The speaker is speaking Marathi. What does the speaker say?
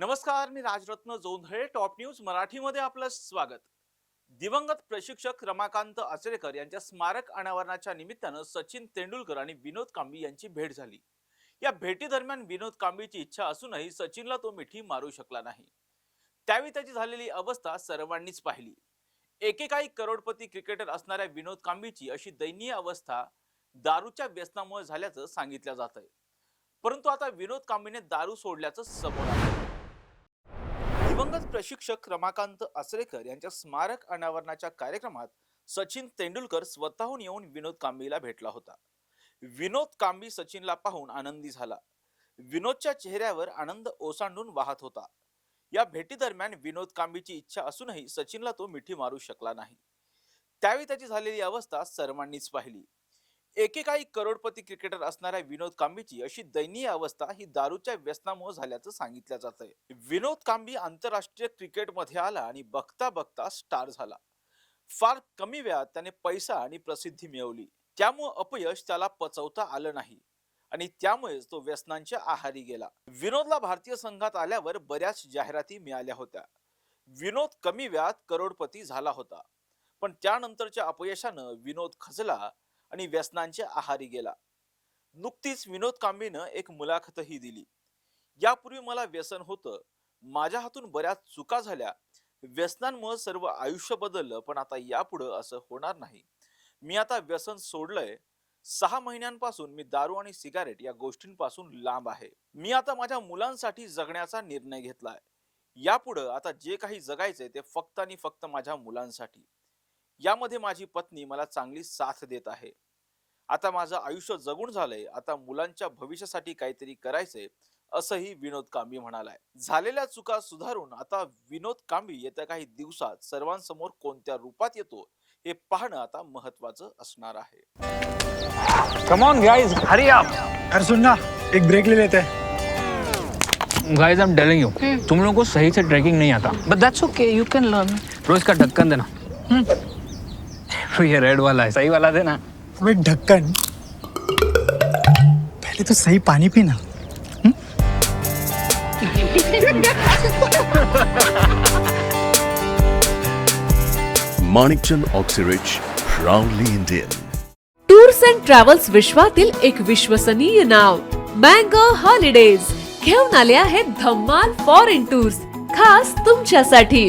नमस्कार मी राजरत्न जोंधळे टॉप न्यूज मराठीमध्ये आपलं स्वागत. दिवंगत प्रशिक्षक रमाकांत आचरेकर यांच्या स्मारक अनावरणाच्या निमित्तानं सचिन तेंडुलकर आणि विनोद कांबी यांची भेट झाली. या भेटीदरम्यान विनोद कांबीची इच्छा असूनही सचिनला तो मिठी मारू शकला नाही. त्यावेळी त्याची झालेली अवस्था सर्वांनीच पाहिली. एकेकाळी करोडपती क्रिकेटर असणाऱ्या विनोद कांबीची अशी दयनीय अवस्था दारूच्या व्यसनामुळे झाल्याचं सांगितलं जात आहे परंतु आता विनोद कांबीने दारू सोडल्याचं समोर आलं दिवंगत प्रशिक्षक रमाकांत आचरेकर यांच्या स्मारक अनावरणाच्या कार्यक्रमात सचिन तेंडुलकर स्वतःहून येऊन विनोद कांबीला भेटला होता. विनोद कांबी सचिनला पाहून आनंदी झाला. विनोदच्या चेहऱ्यावर आनंद ओसांडून वाहत होता. या भेटीदरम्यान विनोद कांबीची इच्छा असूनही सचिनला तो मिठी मारू शकला नाही. त्यावेळी त्याची झालेली अवस्था सर्वांनीच पाहिली. एकेकाळी करोडपती क्रिकेटर असणाऱ्या विनोद कांबीची अशी दयनीय अवस्था ही दारूच्या व्यसनामुळे झाल्याचं सांगितलं जात आहे विनोद कांबी आंतरराष्ट्रीय क्रिकेटमध्ये आला आणि बघता बघता स्टार झाला. फार कमी वेळात त्याने पैसा आणि प्रसिद्धी मिळवली. त्यामुळे अपयश त्याला पचवता आलं नाही आणि त्यामुळेच तो व्यसनांच्या आहारी गेला. विनोदला भारतीय संघात आल्यावर बऱ्याच जाहिराती मिळाल्या होत्या. विनोद कमी वेळात करोडपती झाला होता. पण त्यानंतरच्या अपयशानं विनोद खचला आणि व्यसनांच्या आहारी गेला. नुकतीच विनोद कांबळीनं एक मुलाखतही दिली. यापूर्वी मला व्यसन होतं. माझ्या हातून बऱ्याच चुका झाल्या. व्यसनांमुळे सर्व आयुष्य बदललं पण आता यापुढं असं होणार नाही. मी आता व्यसन सोडलंय. सहा महिन्यांपासून मी दारू आणि सिगारेट या गोष्टींपासून लांब आहे. मी आता माझ्या मुलांसाठी जगण्याचा निर्णय घेतलाय. यापुढं आता जे काही जगायचंय ते फक्त आणि फक्त माझ्या मुलांसाठी. यामध्ये माझी पत्नी मला चांगली साथ देत आहे. आता माझं आयुष्य जगून झालंय. आता मुलांच्या भविष्यासाठी काहीतरी करायचंय असंही विनोद कांबी म्हणालाय. झालेल्या चुका सुधारून आता विनोद कांबी येत्या काही दिवसात सर्वांसमोर कोणत्या रूपात येतो हे पाहणं आता महत्वाचं असणार आहे. Come on guys hurry up अरे सुन ना एक ब्रेक ले लेते. हैं guys I am telling you तुम लोगों को सही से ट्रैकिंग नहीं आता. But that's okay, you can learn. तो इसका ढक्कन देना. तो ये रेड वाला है। सही वाला देना अबे ढक्कन। पहले तो सही पानी पीना Manikchand Oxyrich, proudly Indian. Tours and travels विश्वातील एक विश्वसनीय नाव। मँगो हॉलिडेज घेऊन आले आहेत धम्माल फॉरेन टूर्स खास तुमच्यासाठी।